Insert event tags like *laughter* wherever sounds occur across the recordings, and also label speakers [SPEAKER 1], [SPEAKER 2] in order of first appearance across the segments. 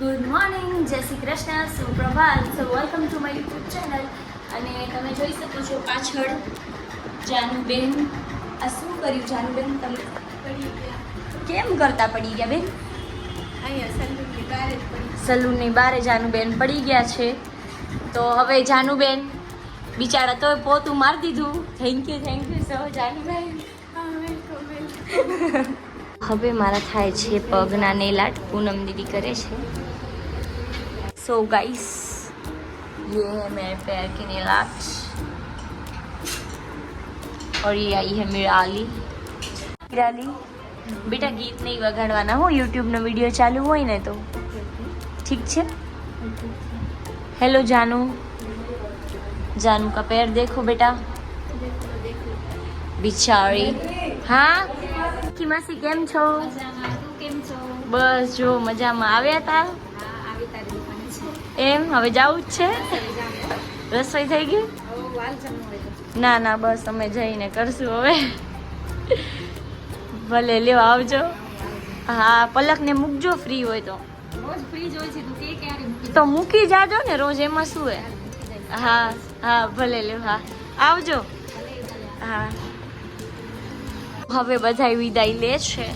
[SPEAKER 1] Good morning Jai Shri Krishna સુપ્રભાત. So welcome to my YouTube channel અને તમે જોઈ શકો છો પાછળ જાનુબેન. આ શું કર્યું જાનુબેન? તમે પડી ગયા. કેમ કરતા પડી ગયા બેન?
[SPEAKER 2] સલૂનની
[SPEAKER 1] બારે જાનુબેન પડી ગયા છે. તો હવે જાનુબેન બિચારા તોય પોતું મારી દીધું. Thank you thank
[SPEAKER 2] you so Januben. *laughs*
[SPEAKER 1] હવે મારા થાય છે પગના નેલાટ. પૂનમ દીદી કરે છે. સો गाइस ये है मेरे पैर के नीलाट और ये आई है मिराली मिराली बेटा गीत नहीं વગાડવાના હો યુટ્યુબ નો વિડીયો ચાલુ હોય ને તો ઠીક છે હેલો जानू जानू का पैर देखो बेटा
[SPEAKER 2] દેખો દેખો
[SPEAKER 1] બિચારી હા કી માસી કેમ છો
[SPEAKER 2] મજામાં તું કેમ છો
[SPEAKER 1] બસ જો મજામાં આવ્યા તા એમ હવે જવું જ છે? રસોઈ થઈ ગઈ? ના ના બસ અમે જઈને કરશું હવે. ભલે લેવા આવજો. હા પલકને મૂકજો ફ્રી હોય તો.
[SPEAKER 2] તું મૂકી
[SPEAKER 1] જાજો ને રોજ એમાં શું હે? હા હા ભલે લ્યો હા. આવજો. હા. હવે બધા વિદાય લે છે.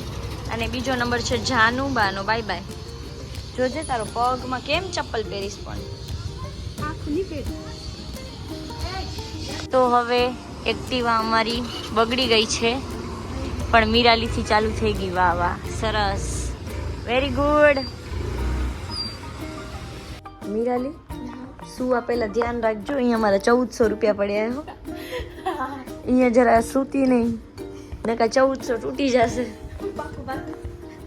[SPEAKER 1] અને બીજો નંબર છે જાનુબાનો. Bye bye. જોજે તારો પગમાં કેમ ચપ્પલ પહેરીશ પણ? તો હવે એક્ટિવા અમારી બગડી ગઈ છે પણ મીરાલીથી ચાલુ થઈ ગઈ. વાહ વાહ સરસ. વેરી ગુડ મીરાલી શું આ પેલા ધ્યાન રાખજો અહીંયા મારા ચૌદસો રૂપિયા પડ્યા હો. *laughs* અહીંયા જરા સૂતી નહીં. નકા ચૌદસો તૂટી જશે.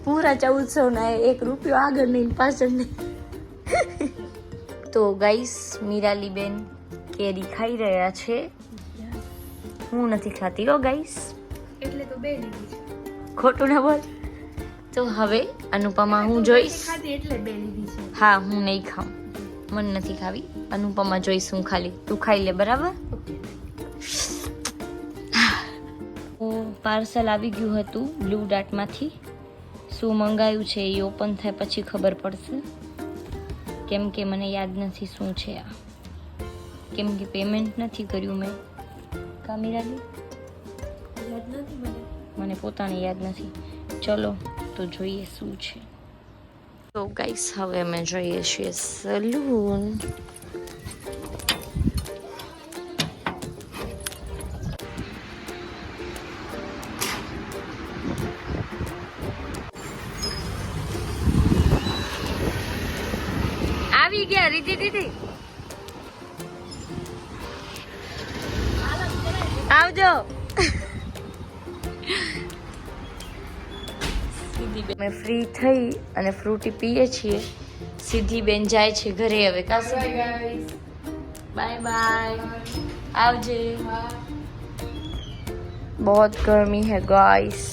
[SPEAKER 1] પૂરા ચૌદસોના એક રૂપિયો આગળ નહીં પાછળ નહીં. તો ગાઈસ મીરાલીબેન કેરી ખાઈ રહ્યા છે. હું નથી ખાતી હો ગાઈસ
[SPEAKER 2] એટલે તો બે લીધી
[SPEAKER 1] ખોટું ના બોલ. તો હવે અનુપમા હું જોઈશ.
[SPEAKER 2] એટલે બે લીધી છે.
[SPEAKER 1] હા હું નહીં ખાઉં. મને નથી ખાવી. અનુપમા જોઈશ હું ખાલી. તું ખાઈ લે બરાબર?
[SPEAKER 2] હું
[SPEAKER 1] પાર્સલ આવી ગયું હતું બ્લુ ડાર્ટમાંથી. શું મંગાવ્યું છે એ ઓપન થાય પછી ખબર પડશે. કેમ કે મને યાદ નથી શું છે આ. કેમ કે પેમેન્ટ નથી કર્યું મેં. કામીરાની
[SPEAKER 2] યાદ નથી મને.
[SPEAKER 1] મને પોતાને યાદ નથી. ચલો તો જોઈએ શું છે. તો ગાઈસ હવે અમે જોઈએ છીએ સલૂન બેસી ગયા રીતિ દીદી આવજો. અમે ફ્રી થઈ અને ફ્રૂટી પીએ છીએ. સીધી બેન જાય છે ઘરે હવે
[SPEAKER 2] કાસી
[SPEAKER 1] બાય બાય આવજે. બહુ ગરમી હે ગાઈસ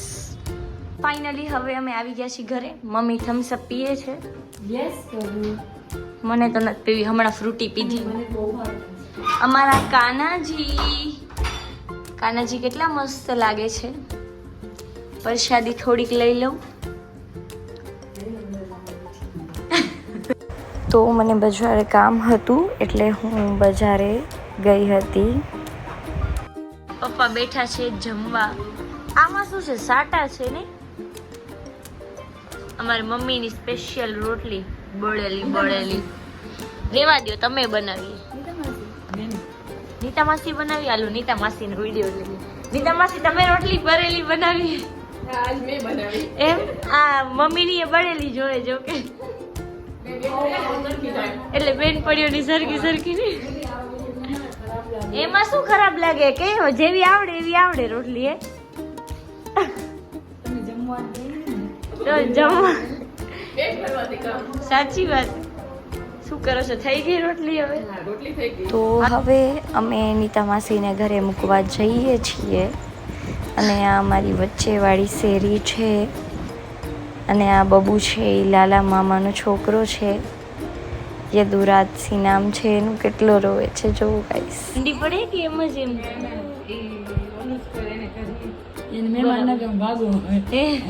[SPEAKER 1] ફાઇનલી હવે અમે આવી ગયા છીએ ઘરે. મમ્મી થમ્સઅપ પીએ છે.
[SPEAKER 2] યસ પ્રભુ
[SPEAKER 1] મને તો નથી પીવી, હમણાં ફ્રૂટી પીધી. અમારા કાનાજી કાનાજી કેટલા મસ્ત લાગે છે. પ્રસાદી થોડીક લઈ લઉં. તો મને બજારે કામ હતું, એટલે હું બજારે ગઈ હતી. પપ્પા બેઠા છે જમવા. આમાં શું છે? સાટા છે ને? અમારી મમ્મીની સ્પેશિયલ રોટલી. બળેલી બળેલી. રેવા દ્યો તમે બનાવી નીતા માસી બનાવી આલુ નીતા માસીનો વીડિયો લઈએ નીતા માસી તમે રોટલી બળેલી બનાવી.
[SPEAKER 2] આજ મેં બનાવી
[SPEAKER 1] એમ? આ મમ્મીની એ બળેલી જોવે જો કે. એટલે બેન પડ્યોની સરખી સરખી ની એમાં શું ખરાબ લાગે? કે જેવી આવડે એવી આવડે રોટલી એ? તો જમવા સાચી વાત. શું કરો છો? થઈ ગઈ રોટલી હવે?
[SPEAKER 2] રોટલી થઈ ગઈ.
[SPEAKER 1] તો હવે અમે નીતા માસીને ઘરે મૂકવા જઈએ છીએ. અને આ અમારી વચ્ચેવાળી શેરી છે. અને આ બબુ છે એ લાલા મામાનો છોકરો છે. યદુરાજસિંહ નામ છે એનું કેટલો રોવે છે જોવું ગાઈસ ઠંડી પડે કે એમ જ એમ?
[SPEAKER 2] મહેમાન ના ભાગો
[SPEAKER 1] એ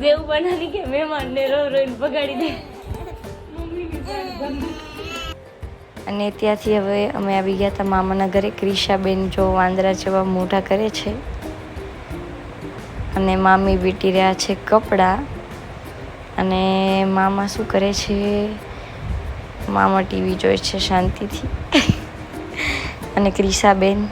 [SPEAKER 1] દેવ બનાની કે મહેમાનને રો રોઈને બગાડી દે. અને ત્યાંથી હવે અમે આવી ગયા હતા મામાના ઘરે. ક્રિશાબેન જો વાંદરા જેવા મોઢા કરે છે. અને મામી વીટી રહ્યા છે કપડાં. અને મામા શું કરે છે? મામા ટીવી જોઈ છે શાંતિથી. અને ક્રિશાબેન